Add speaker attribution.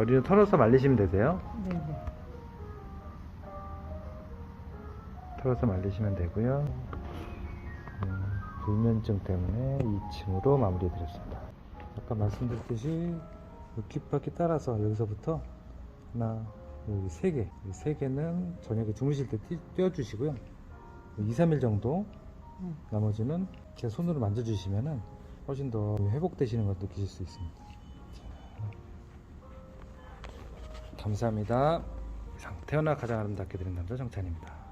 Speaker 1: 머리를 털어서 말리시면 되세요.
Speaker 2: 네네.
Speaker 1: 털어서 말리시면 되고요. 음, 불면증 때문에 2층으로 마무리 드렸습니다. 아까 말씀드렸듯이 깃바퀴 따라서 여기서부터 하나, 여기 세 개, 이세 개는 저녁에 주무실 때 띄- 띄워주시고요. 2, 3일 정도
Speaker 2: 음.
Speaker 1: 나머지는 제 손으로 만져주시면은 훨씬 더 회복되시는 걸 느끼실 수 있습니다. 감사합니다. 이상 태어나 가장 아름답게 드린 남자 정찬입니다.